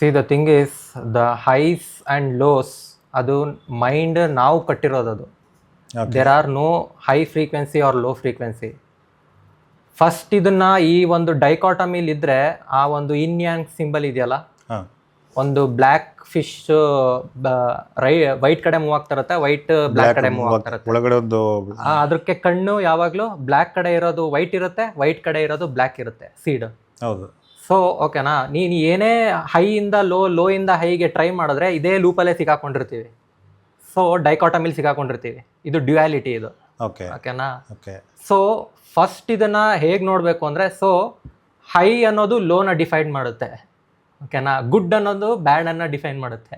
See the thing is the highs and lows ಅದು mind ನಾವು ಕಟ್ಟಿರೋದು ಅದು. There are no high frequency or low frequency first ಇದನ್ನ ಈ ಒಂದು ಡೈಕಾಟಮಿಲ್ ಇದ್ರೆ ಆ ಒಂದು ಇನ್ಯಾಂಗ್ ಸಿಂಬಲ್ ಇದೆಯಲ್ಲ? ಒಂದು ಬ್ಲ್ಯಾಕ್ ಫಿಶ್ ರೈ ವೈಟ್ ಕಡೆ ಮೂವ್ ಆಗ್ತಿರತ್ತೆ ವೈಟ್ ಬ್ಲ್ಯಾಕ್ ಕಡೆ ಮೂವ್ ಒಂದು ಅದಕ್ಕೆ ಕಣ್ಣು ಯಾವಾಗಲೂ ಬ್ಲ್ಯಾಕ್ ಕಡೆ ಇರೋದು ವೈಟ್ ಇರುತ್ತೆ ವೈಟ್ ಕಡೆ ಇರೋದು ಬ್ಲ್ಯಾಕ್ ಇರುತ್ತೆ ಸೀಡ್ ಹೌದು. ಸೊ ಓಕೆನಾ ನೀನು ಏನೇ ಹೈಯಿಂದ ಲೋ ಲೋ ಇಂದ ಹೈಗೆ ಟ್ರೈ ಮಾಡಿದ್ರೆ ಇದೇ ಲೂಪಲ್ಲೇ ಸಿಕ್ಕಾಕೊಂಡಿರ್ತೀವಿ. ಸೊ ಡೈಕಾಟಮಿಲ್ ಸಿಕ್ಕಾಕೊಂಡಿರ್ತೀವಿ. ಇದು ಡ್ಯುಯಾಲಿಟಿ ಇದು. ಓಕೆ ಓಕೆನಾ ಓಕೆ ಸೊ ಫಸ್ಟ್ ಇದನ್ನು ಹೇಗೆ ನೋಡಬೇಕು ಅಂದರೆ ಸೊ ಹೈ ಅನ್ನೋದು ಲೋನ ಡಿಫೈನ್ ಮಾಡುತ್ತೆ. ಓಕೆನಾ ಗುಡ್ ಅನ್ನೋದು ಬ್ಯಾಡ್ ಅನ್ನ ಡಿಫೈನ್ ಮಾಡುತ್ತೆ.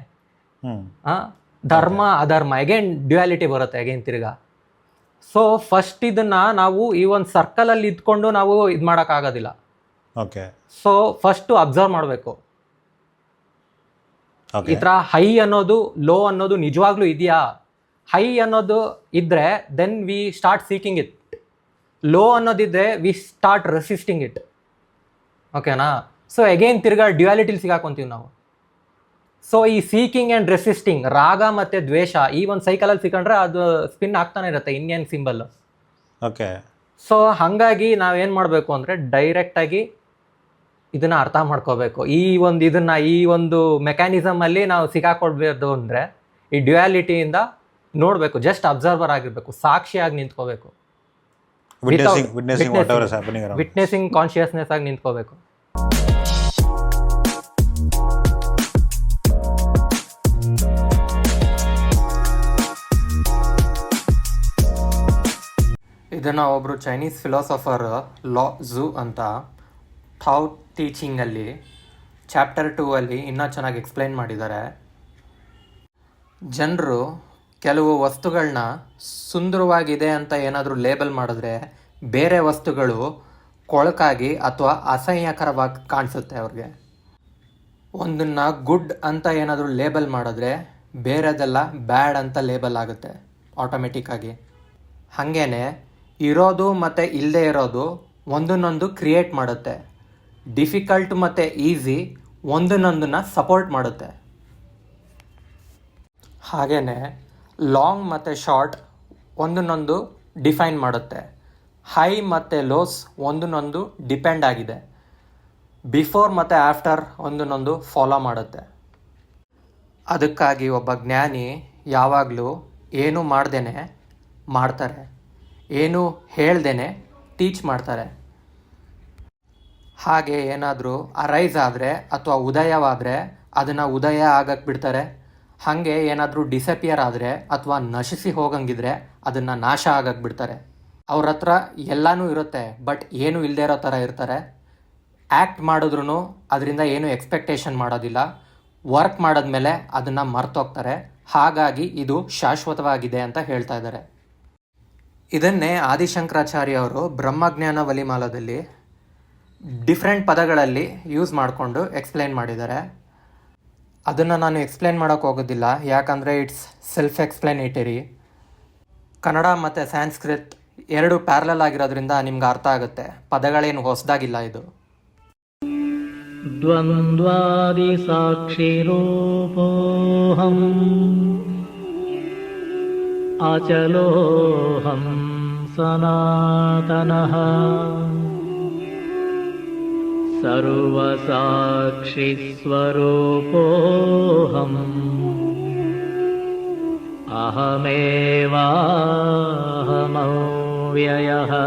ಧರ್ಮ ಅಧರ್ಮ ಅಗೇನ್ ಡ್ಯುಯಾಲಿಟಿ ಬರುತ್ತೆ ಅಗೇನ್ ತಿರ್ಗಾ. ಸೊ ಫಸ್ಟ್ ಇದನ್ನ ನಾವು ಈ ಒಂದು ಸರ್ಕಲಲ್ಲಿ ಇದ್ಕೊಂಡು ನಾವು ಇದು ಮಾಡೋಕ್ಕಾಗೋದಿಲ್ಲ ಓಕೆ ಸೊ ಫಸ್ಟು ಅಬ್ಸರ್ವ್ ಮಾಡಬೇಕು. ಈ ಥರ ಹೈ ಅನ್ನೋದು ಲೋ ಅನ್ನೋದು ನಿಜವಾಗ್ಲೂ ಇದೆಯಾ? ಹೈ ಅನ್ನೋದು ಇದ್ದರೆ then we start seeking it low ಅನ್ನೋದಿದ್ರೆ we start resisting it ಓಕೆನಾ ಸೊ ಅಗೇನ್ ತಿರ್ಗಾ ಡ್ಯುಯಾಲಿಟಿಲಿ ಸಿಗಾಕೊಂತೀವಿ ನಾವು. ಸೊ ಈ ಸೀಕಿಂಗ್ ಆ್ಯಂಡ್ ರೆಸಿಸ್ಟಿಂಗ್ ರಾಗ ಮತ್ತು ದ್ವೇಷ ಈ ಒಂದು ಸೈಕಲಲ್ಲಿ ಸಿಕ್ಕಂಡ್ರೆ ಅದು ಸ್ಪಿನ್ ಆಗ್ತಾನೆ ಇರುತ್ತೆ ಇಂಡಿಯನ್ ಸಿಂಬಲ್ ಓಕೆ ಸೊ ಹಾಗಾಗಿ ನಾವೇನು ಮಾಡಬೇಕು ಅಂದರೆ ಡೈರೆಕ್ಟಾಗಿ ಇದನ್ನು ಅರ್ಥ ಮಾಡ್ಕೋಬೇಕು. ಈ ಒಂದು ಇದನ್ನ ಈ ಒಂದು ಮೆಕ್ಯಾನಿಸಮಲ್ಲಿ ನಾವು ಸಿಗಾಕೊಡ್ಬೇಕು ಅಂದ್ರೆ ಈ ಡ್ಯುಯಾಲಿಟಿಯಿಂದ ನೋಡ್ಬೇಕು ಜಸ್ಟ್ ಅಬ್ಸರ್ವರ್ ಆಗಿರಬೇಕು ಸಾಕ್ಷಿಯಾಗಿ ನಿಂತ್ಕೋಬೇಕು. ವಿಟ್ನೆಸಿಂಗ್ ಕಾನ್ಶಿಯಸ್ನೆಸ್ ಆಗಿ ನಿಂತ್ಕೋಬೇಕು. ಇದನ್ನ ಒಬ್ಬರು ಚೈನೀಸ್ ಫಿಲಾಸಫರ್ ಲಾ ಝೂ ಅಂತ ಥಾವ್ ಟೀಚಿಂಗಲ್ಲಿ, ಚಾಪ್ಟರ್ ಟೂ ಅಲ್ಲಿ ಇನ್ನೂ ಚೆನ್ನಾಗಿ ಎಕ್ಸ್ಪ್ಲೈನ್ ಮಾಡಿದ್ದಾರೆ. ಜನರು ಕೆಲವು ವಸ್ತುಗಳನ್ನ ಸುಂದರವಾಗಿದೆ ಅಂತ ಏನಾದರೂ ಲೇಬಲ್ ಮಾಡಿದ್ರೆ ಬೇರೆ ವಸ್ತುಗಳು ಕೊಳಕಾಗಿ ಅಥವಾ ಅಸಹ್ಯಕರವಾಗಿ ಕಾಣಿಸುತ್ತೆ ಅವ್ರಿಗೆ. ಒಂದನ್ನ ಗುಡ್ ಅಂತ ಏನಾದರೂ ಲೇಬಲ್ ಮಾಡಿದ್ರೆ ಬೇರೆದೆಲ್ಲ ಬ್ಯಾಡ್ ಅಂತ ಲೇಬಲ್ ಆಗುತ್ತೆ ಆಟೋಮೆಟಿಕ್ಕಾಗಿ ಹಾಗೇ ಇರೋದು ಮತ್ತು ಇಲ್ಲದೆ ಇರೋದು ಒಂದನ್ನೊಂದು ಕ್ರಿಯೇಟ್ ಮಾಡುತ್ತೆ. ಡಿಫಿಕಲ್ಟ್ ಮತ್ತು ಈಸಿ ಒಂದನ್ನೊಂದನ್ನು ಸಪೋರ್ಟ್ ಮಾಡುತ್ತೆ. ಹಾಗೆಯೇ ಲಾಂಗ್ ಮತ್ತು ಶಾರ್ಟ್ ಒಂದನ್ನೊಂದು ಡಿಫೈನ್ ಮಾಡುತ್ತೆ. ಹೈ ಮತ್ತು ಲೋಸ್ ಒಂದನ್ನೊಂದು ಡಿಪೆಂಡ್ ಆಗಿದೆ. ಬಿಫೋರ್ ಮತ್ತು ಆಫ್ಟರ್ ಒಂದನ್ನೊಂದು ಫಾಲೋ ಮಾಡುತ್ತೆ. ಅದಕ್ಕಾಗಿ ಒಬ್ಬ ಜ್ಞಾನಿ ಯಾವಾಗಲೂ ಏನು ಮಾಡ್ದೇನೆ ಮಾಡ್ತಾರೆ. ಏನು ಹೇಳ್ದೇನೆ ಟೀಚ್ ಮಾಡ್ತಾರೆ. ಹಾಗೆ ಏನಾದರೂ ಅರೈಸ್ ಆದರೆ ಅಥವಾ ಉದಯವಾದರೆ ಅದನ್ನು ಉದಯ ಆಗಕ್ಕೆ ಬಿಡ್ತಾರೆ. ಹಾಗೆ ಏನಾದರೂ ಡಿಸಪಿಯರ್ ಆದರೆ ಅಥವಾ ನಶಿಸಿ ಹೋಗಂಗಿದ್ರೆ ಅದನ್ನು ನಾಶ ಆಗಕ್ಕೆ ಬಿಡ್ತಾರೆ. ಅವ್ರ ಹತ್ರ ಎಲ್ಲನೂ ಇರುತ್ತೆ ಬಟ್ ಏನು ಇಲ್ಲದೆ ಇರೋ ಥರ ಇರ್ತಾರೆ. ಆ್ಯಕ್ಟ್ ಮಾಡಿದ್ರೂ ಅದರಿಂದ ಏನು ಎಕ್ಸ್ಪೆಕ್ಟೇಷನ್ ಮಾಡೋದಿಲ್ಲ. ವರ್ಕ್ ಮಾಡಿದ್ಮೇಲೆ ಅದನ್ನು ಮರ್ತೋಗ್ತಾರೆ. ಹಾಗಾಗಿ ಇದು ಶಾಶ್ವತವಾಗಿದೆ ಅಂತ ಹೇಳ್ತಾ ಇದ್ದಾರೆ. ಇದನ್ನೇ ಆದಿಶಂಕರಾಚಾರ್ಯ ಅವರು ಬ್ರಹ್ಮಜ್ಞಾನ ವಲಿಮಾಲದಲ್ಲಿ ಡಿಫ್ರೆಂಟ್ ಪದಗಳಲ್ಲಿ ಯೂಸ್ ಮಾಡಿಕೊಂಡು ಎಕ್ಸ್ಪ್ಲೈನ್ ಮಾಡಿದ್ದಾರೆ. ಅದನ್ನು ನಾನು ಎಕ್ಸ್ಪ್ಲೈನ್ ಮಾಡೋಕ್ಕೆ ಹೋಗೋದಿಲ್ಲ. ಯಾಕಂದರೆ ಇಟ್ಸ್ ಸೆಲ್ಫ್ ಎಕ್ಸ್ಪ್ಲೈನೇಟರಿ ಕನ್ನಡ ಮತ್ತು ಸ್ಯಾನ್ಸ್ಕ್ರಿತ್ ಎರಡು ಪ್ಯಾರಲಲ್ ಆಗಿರೋದ್ರಿಂದ ನಿಮ್ಗೆ ಅರ್ಥ ಆಗುತ್ತೆ. ಪದಗಳೇನು ಹೊಸದಾಗಿಲ್ಲ ಇದು. ದ್ವಂದ್ವಾದಿ ಸಾಕ್ಷಿರೂಪೋಹಂ ಅಚಲೋಹಂ ಸನಾತನಃ. सर्वसाक्षिस्वरूपोऽहम्। अहमेवाहमव्ययः